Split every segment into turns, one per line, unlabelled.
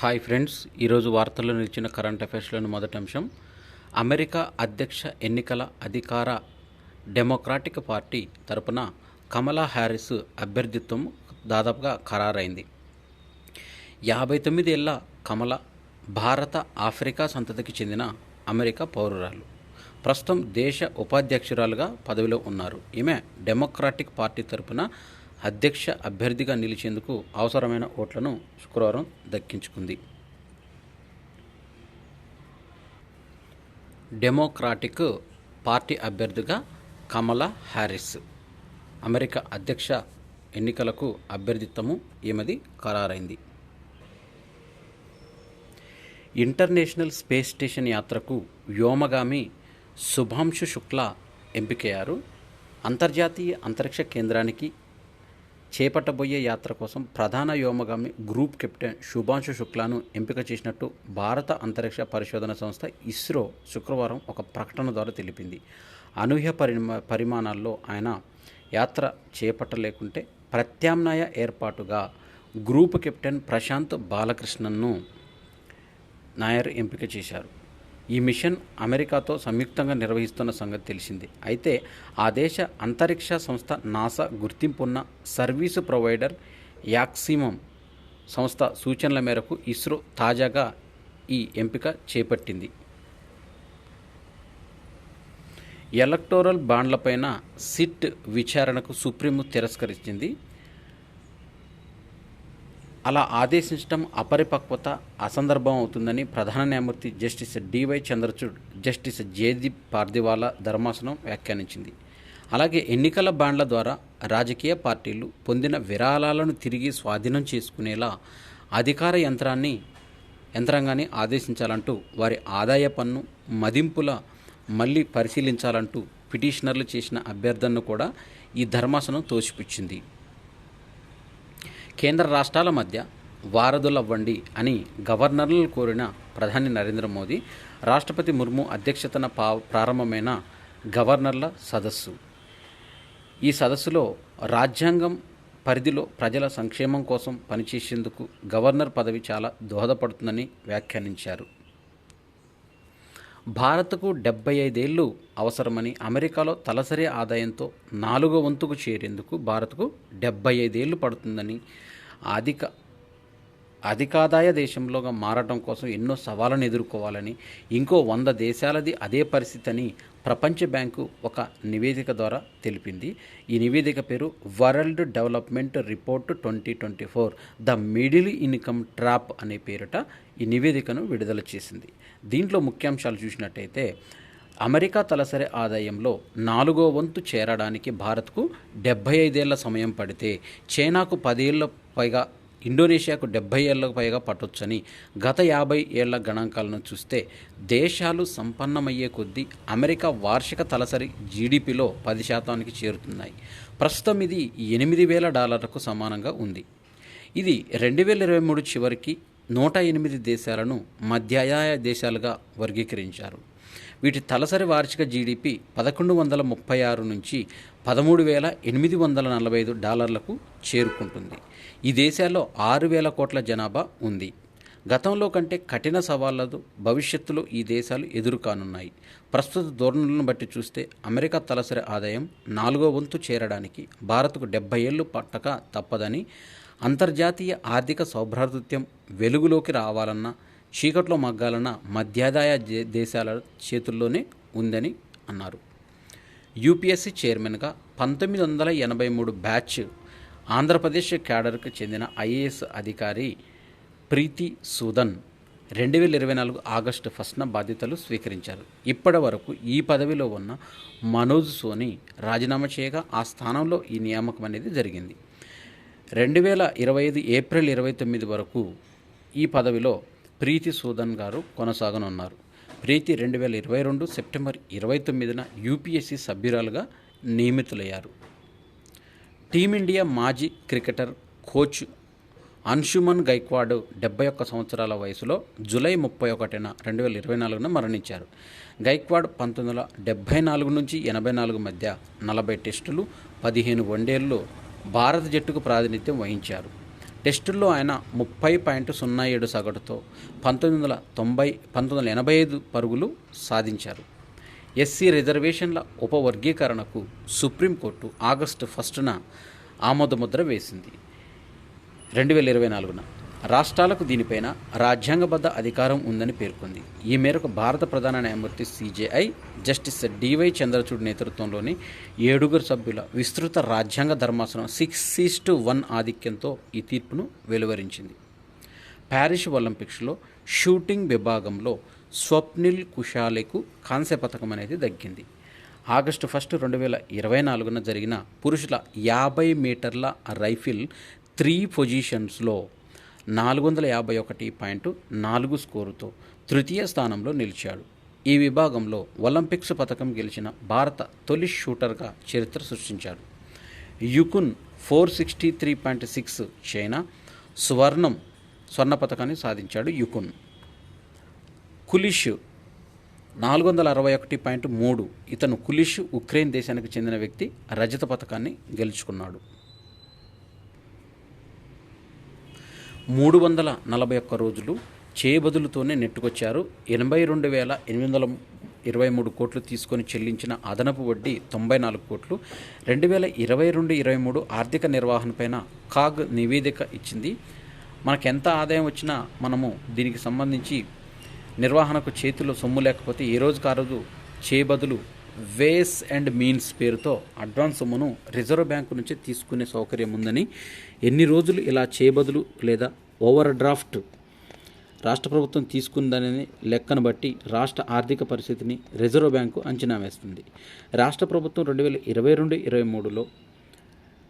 Hi friends ఈరోజు వార్తల్లో నిలిచిన కరెంట్ అఫైర్స్లోని మొదటి అంశం. అమెరికా అధ్యక్ష ఎన్నికల అధికార డెమోక్రాటిక్ పార్టీ తరపున కమలా హ్యారిస్ అభ్యర్థిత్వం దాదాపుగా ఖరారైంది. యాభై తొమ్మిది ఏళ్ళ కమల భారత ఆఫ్రికా సంతతికి చెందిన అమెరికా పౌరురాలు. ప్రస్తుతం దేశ ఉపాధ్యక్షురాలుగా పదవిలో ఉన్నారు. ఈమె డెమోక్రాటిక్ పార్టీ తరపున అధ్యక్ష అభ్యర్థిగా నిలిచేందుకు అవసరమైన ఓట్లను శుక్రవారం దక్కించుకుంది. డెమోక్రాటిక్ పార్టీ అభ్యర్థిగా కమలా హ్యారిస్ అమెరికా అధ్యక్ష ఎన్నికలకు అభ్యర్థిత్వము ఈమెది ఖరారైంది. ఇంటర్నేషనల్ స్పేస్ స్టేషన్ యాత్రకు వ్యోమగామి శుభాంశు శుక్లా ఎంపికయ్యారు. అంతర్జాతీయ అంతరిక్ష కేంద్రానికి చేపట్టబోయే యాత్ర కోసం ప్రధాన వ్యోమగామి గ్రూప్ కెప్టెన్ శుభాంశు శుక్లాను ఎంపిక చేసినట్టు భారత అంతరిక్ష పరిశోధన సంస్థ ఇస్రో శుక్రవారం ఒక ప్రకటన ద్వారా తెలిపింది. అనూహ్య పరిమా పరిమాణాల్లో ఆయన యాత్ర చేపట్టలేకుంటే ప్రత్యామ్నాయ ఏర్పాటుగా గ్రూప్ కెప్టెన్ ప్రశాంత్ బాలకృష్ణన్ను నాయర్ ఎంపిక చేశారు. ఈ మిషన్ అమెరికాతో సంయుక్తంగా నిర్వహిస్తున్న సంగతి తెలిసింది. అయితే ఆ దేశ అంతరిక్ష సంస్థ నాసా గుర్తింపున్న సర్వీసు ప్రొవైడర్ యాక్సిమం సంస్థ సూచనల మేరకు ఇస్రో తాజాగా ఈ ఎంపిక చేపట్టింది. ఎలక్టోరల్ బాండ్లపైన సిట్ విచారణకు సుప్రీం తిరస్కరించింది. అలా ఆదేశించడం అపరిపక్వత అసందర్భం అవుతుందని ప్రధాన న్యాయమూర్తి జస్టిస్ డివై చంద్రచూడ్ జస్టిస్ జేదీప్ పార్దివాలా ధర్మాసనం వ్యాఖ్యానించింది. అలాగే ఎన్నికల బాండ్ల ద్వారా రాజకీయ పార్టీలు పొందిన విరాళాలను తిరిగి స్వాధీనం చేసుకునేలా అధికార యంత్రాన్ని యంత్రాంగాన్ని ఆదేశించాలంటూ వారి ఆదాయ పన్ను మదింపుల మళ్ళీ పరిశీలించాలంటూ పిటిషనర్లు చేసిన అభ్యర్థనను కూడా ఈ ధర్మాసనం తోసిపుచ్చింది. కేంద్ర రాష్ట్రాల మధ్య వారధులవ్వండి అని గవర్నర్లు కోరిన ప్రధాని నరేంద్ర మోదీ రాష్ట్రపతి ముర్ము అధ్యక్షతన పా ప్రారంభమైన గవర్నర్ల సదస్సు. ఈ సదస్సులో రాజ్యాంగం పరిధిలో ప్రజల సంక్షేమం కోసం పనిచేసేందుకు గవర్నర్ పదవి చాలా దోహదపడుతుందని వ్యాఖ్యానించారు. భారత్కు డెబ్బై ఐదేళ్ళు అవసరమని అమెరికాలో తలసరి ఆదాయంతో నాలుగో వంతుకు చేరేందుకు భారత్కు డెబ్బై ఐదేళ్ళు పడుతుందని అధిక అధికాదాయ దేశంలోగా మారడం కోసం ఎన్నో సవాళ్ళను ఎదుర్కోవాలని ఇంకో వంద దేశాలది అదే పరిస్థితి అని ప్రపంచ బ్యాంకు ఒక నివేదిక ద్వారా తెలిపింది. ఈ నివేదిక పేరు world development report twenty twenty four the middle income trap అనే పేరిట ఈ నివేదికను విడుదల చేసింది. దీంట్లో ముఖ్యాంశాలు చూసినట్టయితే అమెరికా తలసరి ఆదాయంలో నాలుగో వంతు చేరడానికి భారత్కు డెబ్బై ఐదేళ్ళ సమయం పడితే చైనాకు పదేళ్ళ పైగా ఇండోనేషియాకు డెబ్బై ఏళ్ళకు పైగా పట్టొచ్చని గత యాభై ఏళ్ళ గణాంకాలను చూస్తే దేశాలు సంపన్నమయ్యే కొద్దీ అమెరికా వార్షిక తలసరి జీడిపిలో పది శాతానికి చేరుతున్నాయి. ప్రస్తుతం ఇది ఎనిమిది వేల డాలర్లకు సమానంగా ఉంది. ఇది రెండు వేల ఇరవై మూడు చివరికి నూట ఎనిమిది దేశాలను మధ్యాయ దేశాలుగా వర్గీకరించారు. వీటి తలసరి వార్షిక జీడిపి పదకొండు వందల ముప్పై ఆరు నుంచి పదమూడు వేల ఎనిమిది వందల నలభై ఐదు డాలర్లకు చేరుకుంటుంది. ఈ దేశాల్లో ఆరు వేల కోట్ల జనాభా ఉంది. గతంలో కంటే కఠిన సవాళ్ళతో భవిష్యత్తులో ఈ దేశాలు ఎదురుకానున్నాయి. ప్రస్తుత ధోరణులను బట్టి చూస్తే అమెరికా తలసరి ఆదాయం నాలుగో వంతు చేరడానికి భారత్కు డెబ్బై ఏళ్ళు పట్టక తప్పదని అంతర్జాతీయ ఆర్థిక సౌభ్రాతృత్యం వెలుగులోకి రావాలన్నా చీకట్లో మగ్గాలన్న మధ్యాదాయ దేశాల చేతుల్లోనే ఉందని అన్నారు. యూపీఎస్సీ చైర్మన్గా పంతొమ్మిది వందల ఎనభై మూడు బ్యాచ్ ఆంధ్రప్రదేశ్ క్యాడర్కు చెందిన ఐఏఎస్ అధికారి ప్రీతి సూదన్ రెండు వేల ఇరవై నాలుగు ఆగస్టు ఫస్ట్న బాధ్యతలు స్వీకరించారు. ఇప్పటి వరకు ఈ పదవిలో ఉన్న మనోజ్ సోని రాజీనామా చేయగా ఆ స్థానంలో ఈ నియామకం అనేది జరిగింది. రెండు వేల ఇరవై ఐదు ఏప్రిల్ ఇరవై తొమ్మిది వరకు ఈ పదవిలో ప్రీతి సూదన్ గారు కొనసాగనున్నారు. ప్రీతి రెండు వేల ఇరవై రెండు సెప్టెంబర్ ఇరవై తొమ్మిదిన యూపీఎస్సీ సభ్యురాలుగా నియమితులయ్యారు. టీమిండియా మాజీ క్రికెటర్ కోచ్ అన్షుమన్ గైక్వాడ్ డెబ్బై ఒక్క సంవత్సరాల వయసులో జూలై ముప్పై ఒకటిన రెండు వేల ఇరవై నాలుగున మరణించారు. గైక్వాడ్ పంతొమ్మిది వందల డెబ్బై నాలుగు నుంచి ఎనభై నాలుగు మధ్య నలభై టెస్టులు పదిహేను వన్డేల్లో భారత జట్టుకు ప్రాతినిధ్యం వహించారు. టెస్టుల్లో ఆయన ముప్పై పాయింట్ సున్నా ఏడు సగటుతో పంతొమ్మిది వందల తొంభై పంతొమ్మిది వందల ఎనభై ఐదు పరుగులు సాధించారు. ఎస్సీ రిజర్వేషన్ల ఉపవర్గీకరణకు సుప్రీంకోర్టు ఆగస్టు ఫస్టున ఆమోదముద్ర వేసింది. రెండు వేల ఇరవై నాలుగున రాష్ట్రాలకు దీనిపైన రాజ్యాంగబద్ధ అధికారం ఉందని పేర్కొంది. ఈ మేరకు భారత ప్రధాన న్యాయమూర్తి సిజేఐ జస్టిస్ డివై చంద్రచూడ్ నేతృత్వంలోని ఏడుగురు సభ్యుల విస్తృత రాజ్యాంగ ధర్మాసనం సిక్స్ సీస్ టు వన్ ఆధిక్యంతో ఈ తీర్పును వెలువరించింది. ప్యారిస్ ఒలింపిక్స్లో షూటింగ్ విభాగంలో స్వప్నిల్ కుషాలేకు కాంస్య పథకం అనేది దక్కింది. ఆగస్టు ఫస్ట్ రెండు వేల ఇరవై నాలుగున జరిగిన పురుషుల యాభై మీటర్ల రైఫిల్ త్రీ పొజిషన్స్లో నాలుగు వందల యాభై ఒకటి పాయింట్ నాలుగు స్కోరుతో తృతీయ స్థానంలో నిలిచాడు. ఈ విభాగంలో ఒలింపిక్స్ పథకం గెలిచిన భారత తొలి షూటర్గా చరిత్ర సృష్టించాడు. యుకున్ four sixty three point six China స్వర్ణం స్వర్ణ పథకాన్ని సాధించాడు యుకున్. కులిష్ నాలుగు వందల అరవై ఒకటి పాయింట్ మూడు ఇతను కులిష్ ఉక్రెయిన్ దేశానికి చెందిన వ్యక్తి రజత పథకాన్ని గెలుచుకున్నాడు. మూడు వందల నలభై ఒక్క రోజులు చేయబదులతోనే నెట్టుకొచ్చారు. ఎనభై రెండు వేల ఎనిమిది వందల ఇరవై మూడు కోట్లు తీసుకొని చెల్లించిన అదనపు వడ్డీ తొంభై నాలుగు కోట్లు. రెండు వేల ఇరవై రెండు ఇరవై మూడు ఆర్థిక నిర్వహణపైన కాగ్ నివేదిక ఇచ్చింది. మనకు ఎంత ఆదాయం వచ్చినా మనము దీనికి సంబంధించి నిర్వహణకు చేతిలో సొమ్ము లేకపోతే ఏ రోజుకు ఆ రోజు చేయబదులు వేస్ అండ్ మీన్స్ పేరుతో అడ్వాన్స్ సొమ్మును రిజర్వ్ బ్యాంకు నుంచి తీసుకునే సౌకర్యం ఉందని ఎన్ని రోజులు ఇలా చేయబదులు లేదా ఓవర్ డ్రాఫ్ట్ రాష్ట్ర ప్రభుత్వం తీసుకుందనే లెక్కను బట్టి రాష్ట్ర ఆర్థిక పరిస్థితిని రిజర్వ్ బ్యాంకు అంచనా వేస్తుంది. రాష్ట్ర ప్రభుత్వం రెండు వేల ఇరవై రెండు ఇరవై మూడులో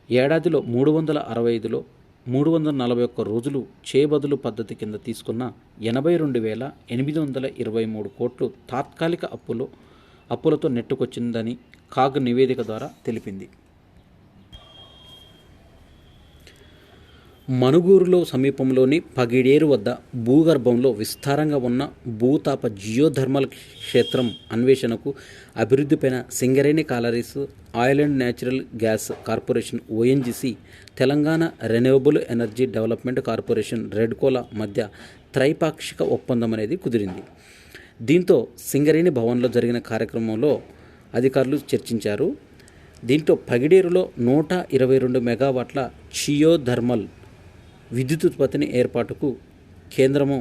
ఏడాదిలో మూడు వందల అరవై ఐదులో మూడు వందల నలభై ఒక్క రోజులు చేయబదులు పద్ధతి కింద తీసుకున్న ఎనభై రెండు వేల ఎనిమిది వందల ఇరవై మూడు కోట్లు తాత్కాలిక అప్పులో అప్పులతో నెట్టుకొచ్చిందని కాగ్ నివేదిక ద్వారా తెలిపింది. మనుగూరులో సమీపంలోని పగిడేరు వద్ద భూగర్భంలో విస్తారంగా ఉన్న భూతాప జియోథర్మల్ క్షేత్రం అన్వేషణకు అభివృద్ధిపైన Singareni collieries oil and natural gas corporation ONGC Telangana renewable energy development corporation రెడ్కోల మధ్య త్రైపాక్షిక ఒప్పందం అనేది కుదిరింది. దీంతో సింగరేణి భవన్లో జరిగిన కార్యక్రమంలో అధికారులు చర్చించారు. దీంతో పగిడేరులో నూట ఇరవై రెండు మెగావాట్ల చియోథర్మల్ విద్యుత్ ఉత్పత్తిని ఏర్పాటుకు కేంద్రము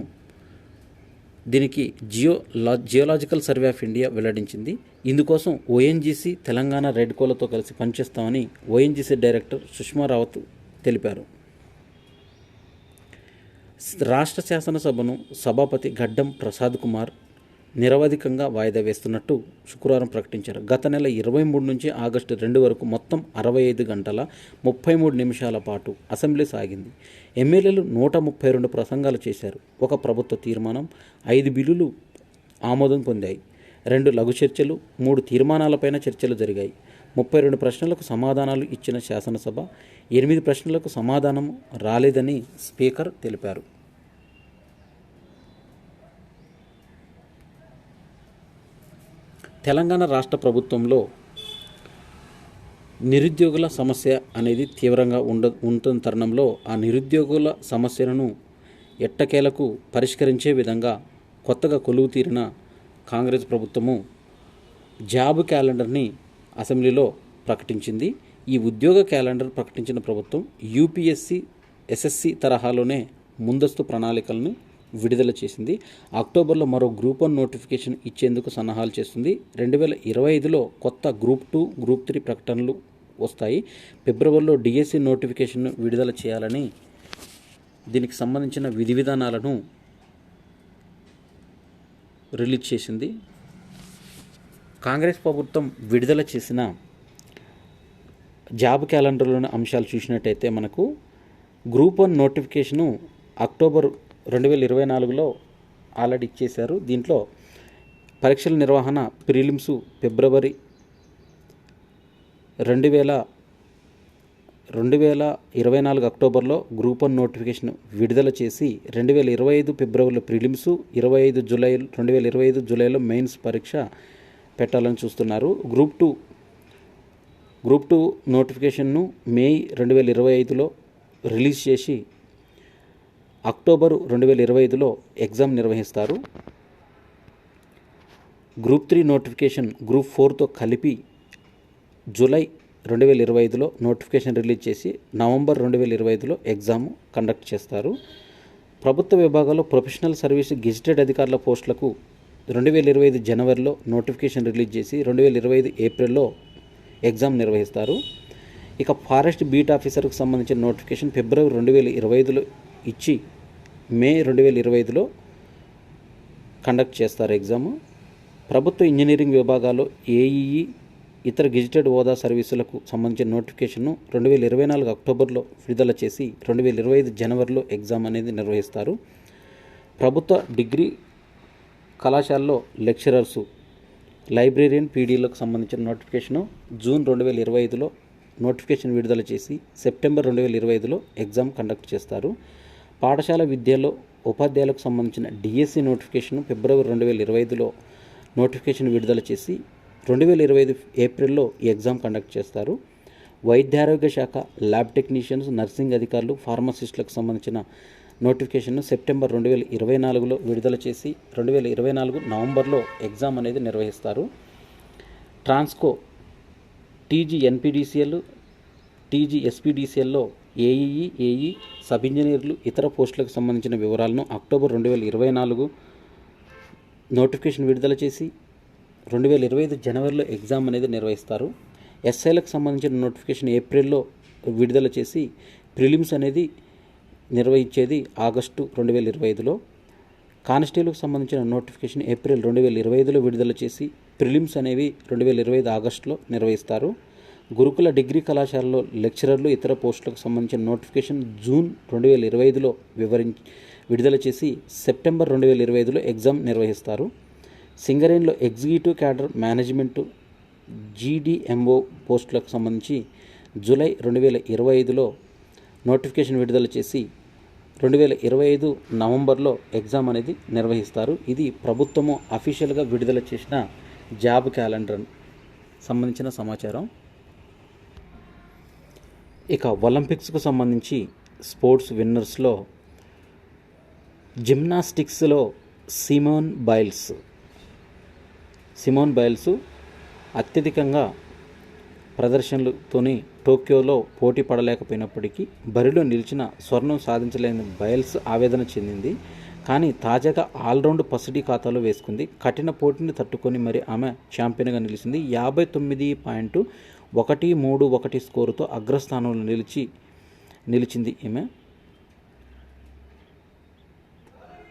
దీనికి geo law geological survey of India వెల్లడించింది. ఇందుకోసం ఓఎన్జీసీ తెలంగాణ రెడ్కోలతో కలిసి పనిచేస్తామని ఓఎన్జీసీ డైరెక్టర్ సుష్మా రావత్ తెలిపారు. రాష్ట్ర శాసనసభను సభాపతి గడ్డం ప్రసాద్ కుమార్ నిరవధికంగా వాయిదా వేస్తున్నట్టు శుక్రవారం ప్రకటించారు. గత నెల ఇరవై మూడు నుంచి ఆగస్టు రెండు వరకు మొత్తం అరవై ఐదు గంటల ముప్పై మూడు నిమిషాల పాటు అసెంబ్లీ సాగింది. ఎమ్మెల్యేలు నూట ముప్పై రెండు ప్రసంగాలు చేశారు. ఒక ప్రభుత్వ తీర్మానం ఐదు బిల్లులు ఆమోదం పొందాయి. రెండు లఘు చర్చలు మూడు తీర్మానాలపైన చర్చలు జరిగాయి. ముప్పై రెండు ప్రశ్నలకు సమాధానాలు ఇచ్చిన శాసనసభ ఎనిమిది ప్రశ్నలకు సమాధానం రాలేదని స్పీకర్ తెలిపారు. తెలంగాణ రాష్ట్ర ప్రభుత్వంలో నిరుద్యోగుల సమస్య అనేది తీవ్రంగా ఉండ ఉంటున్న తరుణంలో ఆ నిరుద్యోగుల సమస్యలను ఎట్టకేలకు పరిష్కరించే విధంగా కొత్తగా కొలువు తీరిన కాంగ్రెస్ ప్రభుత్వము జాబ్ క్యాలెండర్ని అసెంబ్లీలో ప్రకటించింది. ఈ ఉద్యోగ క్యాలెండర్ ప్రకటించిన ప్రభుత్వం యూపీఎస్సి ఎస్ఎస్సి తరహాలోనే ముందస్తు ప్రణాళికలను విడుదల చేసింది. అక్టోబర్లో మరో గ్రూప్ వన్ నోటిఫికేషన్ ఇచ్చేందుకు సన్నాహాలు చేస్తుంది. రెండు వేల ఇరవై ఐదులో కొత్త గ్రూప్ టూ గ్రూప్ త్రీ ప్రకటనలు వస్తాయి. ఫిబ్రవరిలో డిఎస్సి నోటిఫికేషన్ విడుదల చేయాలని దీనికి సంబంధించిన విధి విధానాలను రిలీజ్ చేసింది. కాంగ్రెస్ ప్రభుత్వం విడుదల చేసిన జాబ్ క్యాలెండర్లోని అంశాలు చూసినట్టయితే మనకు గ్రూప్ వన్ నోటిఫికేషను అక్టోబర్ రెండు వేల ఇరవై నాలుగులో ఆల్రెడీ ఇచ్చేశారు. దీంట్లో పరీక్షల నిర్వహణ ప్రిలిమ్స్ ఫిబ్రవరి రెండు వేల రెండు వేల ఇరవై నాలుగు అక్టోబర్లో గ్రూప్ వన్ నోటిఫికేషన్ విడుదల చేసి రెండు వేల ఇరవై ఐదు ఫిబ్రవరిలో ప్రిలిమ్స్ ఇరవై ఐదు జూలై రెండు వేల ఇరవై ఐదు జూలైలో మెయిన్స్ పరీక్ష పెట్టాలని చూస్తున్నారు. గ్రూప్ టూ గ్రూప్ టూ నోటిఫికేషన్ను మే రెండు వేల ఇరవై ఐదులో రిలీజ్ చేసి అక్టోబరు రెండు వేల ఇరవై ఐదులో ఎగ్జామ్ నిర్వహిస్తారు. గ్రూప్ త్రీ నోటిఫికేషన్ గ్రూప్ ఫోర్తో కలిపి జూలై రెండు వేల ఇరవై ఐదులో నోటిఫికేషన్ రిలీజ్ చేసి నవంబర్ రెండు వేల ఇరవై ఐదులో ఎగ్జామ్ కండక్ట్ చేస్తారు. ప్రభుత్వ విభాగాల్లో ప్రొఫెషనల్ సర్వీస్ గెజిటెడ్ అధికారుల పోస్టులకు రెండు వేల ఇరవై ఐదు జనవరిలో నోటిఫికేషన్ రిలీజ్ చేసి రెండు వేల ఇరవై ఐదు ఏప్రిల్లో ఎగ్జామ్ నిర్వహిస్తారు. ఇక ఫారెస్ట్ బీట్ ఆఫీసర్కు సంబంధించిన నోటిఫికేషన్ ఫిబ్రవరి రెండు వేల ఇరవై ఐదులో ఇచ్చి మే రెండు వేల ఇరవై ఐదులో కండక్ట్ చేస్తారు ఎగ్జామ్. ప్రభుత్వ ఇంజనీరింగ్ విభాగాల్లో ఏఈఈ ఇతర గెజిటెడ్ హోదా సర్వీసులకు సంబంధించిన నోటిఫికేషన్ను రెండు వేల ఇరవై నాలుగు అక్టోబర్లో విడుదల చేసి రెండు వేల ఇరవై ఐదు జనవరిలో ఎగ్జామ్ అనేది నిర్వహిస్తారు. ప్రభుత్వ డిగ్రీ కళాశాలలో లెక్చరర్సు లైబ్రేరియన్ పీడీలకు సంబంధించిన నోటిఫికేషను జూన్ రెండు వేల ఇరవై ఐదులో నోటిఫికేషన్ విడుదల చేసి సెప్టెంబర్ రెండు వేల ఇరవై ఐదులో ఎగ్జామ్ కండక్ట్ చేస్తారు. పాఠశాల విద్యలో ఉపాధ్యాయులకు సంబంధించిన డిఎస్సి నోటిఫికేషన్ ఫిబ్రవరి రెండు వేల ఇరవై ఐదులో నోటిఫికేషన్ విడుదల చేసి రెండు వేల ఇరవై ఐదు ఏప్రిల్లో ఈ ఎగ్జామ్ కండక్ట్ చేస్తారు. వైద్యారోగ్య శాఖ ల్యాబ్ టెక్నీషియన్స్ నర్సింగ్ అధికారులు ఫార్మసిస్టులకు సంబంధించిన నోటిఫికేషన్ను సెప్టెంబర్ రెండు వేల ఇరవై నాలుగులో విడుదల చేసి రెండు వేల ఇరవై నాలుగు నవంబర్లో ఎగ్జామ్ అనేది నిర్వహిస్తారు. ట్రాన్స్కో టీజీ ఎన్పిడిసిఎల్ టీజీ ఎస్పీడీసీఎల్లో ఏఈఈ ఏఈ సబ్ ఇంజనీర్లు ఇతర పోస్టులకు సంబంధించిన వివరాలను అక్టోబర్ రెండు వేల ఇరవై నాలుగు నోటిఫికేషన్ విడుదల చేసి రెండు వేల ఇరవై ఐదు జనవరిలో ఎగ్జామ్ అనేది నిర్వహిస్తారు. ఎస్ఐలకు సంబంధించిన నోటిఫికేషన్ ఏప్రిల్లో విడుదల చేసి ప్రిలిమ్స్ అనేది నిర్వహించేది ఆగస్టు రెండు వేల ఇరవై ఐదులో. కానిస్టేబుల్కి సంబంధించిన నోటిఫికేషన్ ఏప్రిల్ రెండు వేల ఇరవై ఐదులో విడుదల చేసి ప్రిలిమ్స్ అనేవి రెండు వేల ఇరవై ఐదు ఆగస్టులో నిర్వహిస్తారు. గురుకుల డిగ్రీ కళాశాలలో లెక్చరర్లు ఇతర పోస్టులకు సంబంధించిన నోటిఫికేషన్ జూన్ రెండు వేల ఇరవై ఐదులో వివరించి విడుదల చేసి సెప్టెంబర్ రెండు వేల ఇరవై ఐదులో ఎగ్జామ్ నిర్వహిస్తారు. సింగరేన్లో ఎగ్జిక్యూటివ్ క్యాడర్ మేనేజ్మెంటు జీడీఎంఓ పోస్టులకు సంబంధించి జూలై రెండు వేల ఇరవై ఐదులో నోటిఫికేషన్ విడుదల చేసి రెండు వేల ఇరవై ఐదు నవంబర్లో ఎగ్జామ్ అనేది నిర్వహిస్తారు. ఇది ప్రభుత్వము అఫీషియల్గా విడుదల చేసిన జాబ్ క్యాలెండర్. సంబంధించిన సమాచారం. ఇక ఒలింపిక్స్కు సంబంధించి స్పోర్ట్స్ విన్నర్స్లో జిమ్నాస్టిక్స్లో సిమోన్ బైల్స్. సిమోన్ బైల్స్ అత్యధికంగా ప్రదర్శనలతోని టోక్యోలో పోటీ పడలేకపోయినప్పటికీ బరిలో నిలిచిన స్వర్ణం సాధించలేని బయల్స్ ఆవేదన చెందింది. కానీ తాజాగా ఆల్రౌండ్ పసిడి ఖాతాలో వేసుకుంది. కఠిన పోటీని తట్టుకొని మరి ఆమె ఛాంపియన్గా నిలిచింది. యాభై తొమ్మిది పాయింట్ ఒకటి మూడు ఒకటి స్కోరుతో అగ్రస్థానంలో నిలిచి నిలిచింది ఈమె.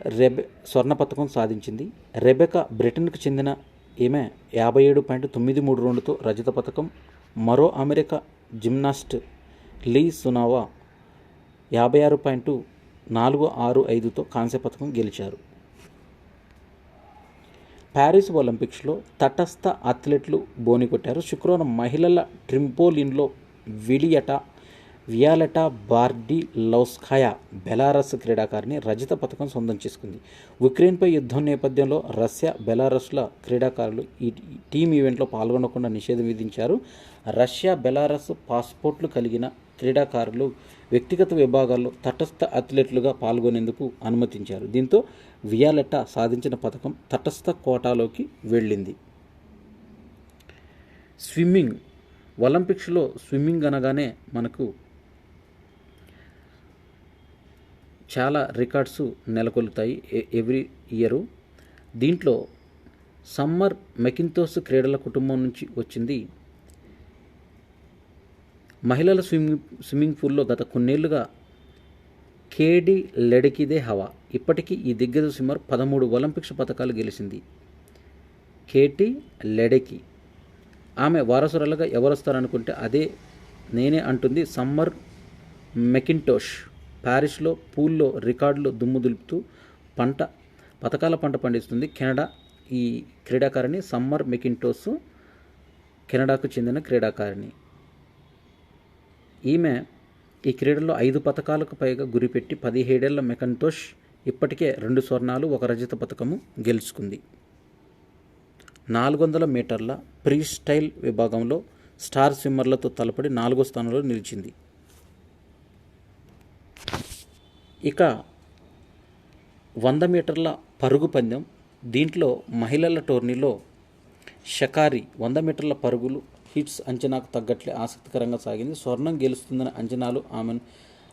రెబె స్వర్ణ పథకం సాధించింది. రెబెకా బ్రిటన్కు చెందిన ఈమె యాభై ఏడు పాయింట్ తొమ్మిది మూడు రెండుతో రజత పథకం మరో అమెరికా జిమ్నాస్ట్ లీ సునావా యాభై ఆరు పాయింట్ నాలుగు ఆరు ఐదుతో కాంస్య పథకం గెలిచారు. ప్యారిస్ ఒలింపిక్స్లో తటస్థ అథ్లెట్లు బోని కొట్టారు. శుక్రవారం మహిళల ట్రింపోలిన్లో విలియట వియాలెటా బార్డీ లౌస్కాయా బెలారస్ క్రీడాకారిణి రజత పథకం సొంతం చేసుకుంది. ఉక్రెయిన్పై యుద్ధం నేపథ్యంలో రష్యా బెలారస్ల క్రీడాకారులు ఈ టీమ్ ఈవెంట్లో పాల్గొనకుండా నిషేధం విధించారు. రష్యా బెలారస్ పాస్పోర్ట్లు కలిగిన క్రీడాకారులు వ్యక్తిగత విభాగాల్లో తటస్థ అథ్లెట్లుగా పాల్గొనేందుకు అనుమతించారు. దీంతో వియాలెట్టా సాధించిన పథకం తటస్థ కోటాలోకి వెళ్ళింది. స్విమ్మింగ్ ఒలింపిక్స్లో స్విమ్మింగ్ అనగానే మనకు చాలా రికార్డ్స్ నెలకొల్తాయి ఎవ్రీ ఇయరు. దీంట్లో సమ్మర్ మెకింతోస్ క్రీడల కుటుంబం నుంచి వచ్చింది. మహిళల స్విమ్మింగ్ స్విమ్మింగ్ పూల్లో గత కొన్నేళ్ళుగా కేడి లెడకిదే హవా. ఇప్పటికీ ఈ దిగ్గజ స్విమ్మర్ పదమూడు ఒలింపిక్స్ పథకాలు గెలిచింది. కేటి లెడెకి. ఆమె వారసురాలుగా ఎవరొస్తారనుకుంటే అదే నేనే అంటుంది సమ్మర్ మెకింటోష్ ప్యారిస్లో పూల్లో రికార్డులో దుమ్ము దులుపుతూ పంట పథకాల పంట పండిస్తుంది కెనడా. ఈ క్రీడాకారిణి సమ్మర్ మెకింటోస్ కెనడాకు చెందిన క్రీడాకారిణి. ఈమె ఈ క్రీడలో ఐదు పథకాలకు పైగా గురిపెట్టి పదిహేడేళ్ళ మెకంతోష్ ఇప్పటికే రెండు స్వర్ణాలు ఒక రజత పథకము గెలుచుకుంది. నాలుగు వందల మీటర్ల ప్రీ స్టైల్ విభాగంలో స్టార్ స్విమ్మర్లతో తలపడి నాలుగో స్థానంలో నిలిచింది. ఇక వంద మీటర్ల పరుగు పందెం దీంట్లో మహిళల టోర్నీలో షకారి వంద మీటర్ల పరుగులు హిట్స్ అంచనాకు తగ్గట్లే ఆసక్తికరంగా సాగింది. స్వర్ణం గెలుస్తుందనే అంచనాలు ఆమె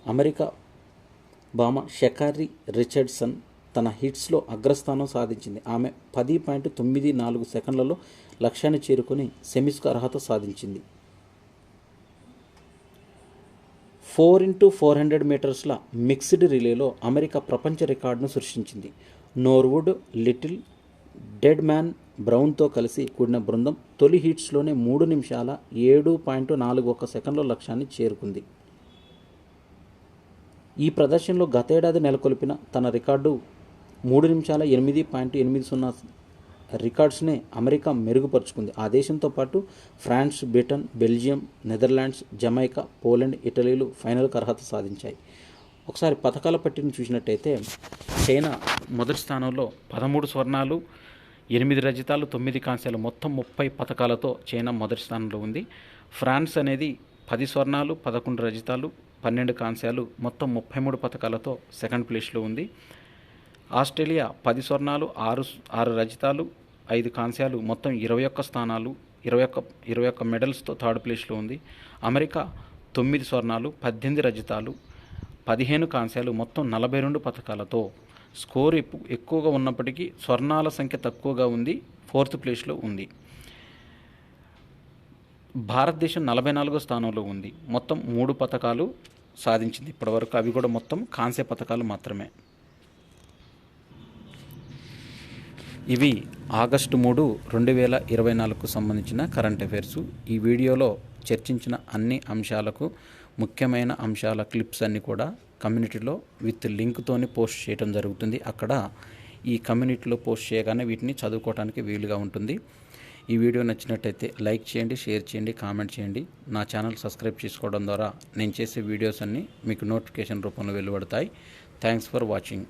అమెరికా భామ షకారి రిచర్డ్సన్ తన హిట్స్లో అగ్రస్థానం సాధించింది. ఆమె పది పాయింట్ తొమ్మిది నాలుగు సెకండ్లలో లక్ష్యాన్ని చేరుకుని సెమీస్కు అర్హత సాధించింది. ఫోర్ ఇంటూ ఫోర్ హండ్రెడ్ మీటర్స్ల మిక్స్డ్ రిలేలో అమెరికా ప్రపంచ రికార్డును సృష్టించింది. నోర్వుడ్ లిటిల్ డెడ్ మ్యాన్ బ్రౌన్తో కలిసి కూడిన బృందం తొలి హీట్స్లోనే మూడు నిమిషాల ఏడు పాయింట్ నాలుగు ఒక సెకండ్ల లక్ష్యాన్ని చేరుకుంది. ఈ ప్రదర్శనలో గతేడాది నెలకొల్పిన తన రికార్డు మూడు నిమిషాల ఎనిమిది పాయింట్ ఎనిమిది సున్నా రికార్డ్స్నే అమెరికా మెరుగుపరుచుకుంది. ఆ దేశంతో పాటు France Britain Belgium Netherlands Jamaica Poland ఇటలీలు ఫైనల్కు అర్హత సాధించాయి. ఒకసారి పథకాల పట్టిని చూసినట్టయితే చైనా మొదటి స్థానంలో పదమూడు స్వర్ణాలు ఎనిమిది రజితాలు తొమ్మిది కాంస్యాలు మొత్తం ముప్పై పథకాలతో చైనా మొదటి స్థానంలో ఉంది. ఫ్రాన్స్ అనేది పది స్వర్ణాలు పదకొండు రజితాలు పన్నెండు కాంస్యాలు మొత్తం ముప్పై మూడు పథకాలతో సెకండ్ ప్లేస్లో ఉంది. ఆస్ట్రేలియా పది స్వర్ణాలు ఆరు ఆరు రజితాలు ఐదు కాంస్యాలు మొత్తం ఇరవై ఒక్క స్థానాలు ఇరవై ఒక్క ఇరవై ఒక్క మెడల్స్తో థర్డ్ ప్లేస్లో ఉంది. అమెరికా తొమ్మిది స్వర్ణాలు పద్దెనిమిది రజితాలు పదిహేను కాంస్యాలు మొత్తం నలభై రెండు పథకాలతో స్కోర్ ఎక్కు ఎక్కువగా ఉన్నప్పటికీ స్వర్ణాల సంఖ్య తక్కువగా ఉంది ఫోర్త్ ప్లేస్లో ఉంది. భారతదేశం నలభై నాలుగో స్థానంలో ఉంది. మొత్తం మూడు పథకాలు సాధించింది ఇప్పటివరకు. అవి కూడా మొత్తం కాంస్య పథకాలు మాత్రమే. ఇవి ఆగస్టు మూడు రెండు వేల ఇరవై నాలుగుకు సంబంధించిన కరెంట్ అఫైర్స్. ఈ వీడియోలో చర్చించిన అన్ని అంశాలకు ముఖ్యమైన అంశాల క్లిప్స్ అన్నీ కూడా కమ్యూనిటీలో విత్ లింక్తోని పోస్ట్ చేయడం జరుగుతుంది. అక్కడ ఈ కమ్యూనిటీలో పోస్ట్ చేయగానే వీటిని చదువుకోవడానికి వీలుగా ఉంటుంది. ఈ వీడియో నచ్చినట్టయితే లైక్ చేయండి షేర్ చేయండి కామెంట్ చేయండి. నా ఛానల్ సబ్స్క్రైబ్ చేసుకోవడం ద్వారా నేను చేసే వీడియోస్ అన్నీ మీకు నోటిఫికేషన్ రూపంలో వెలువడతాయి. Thanks for watching.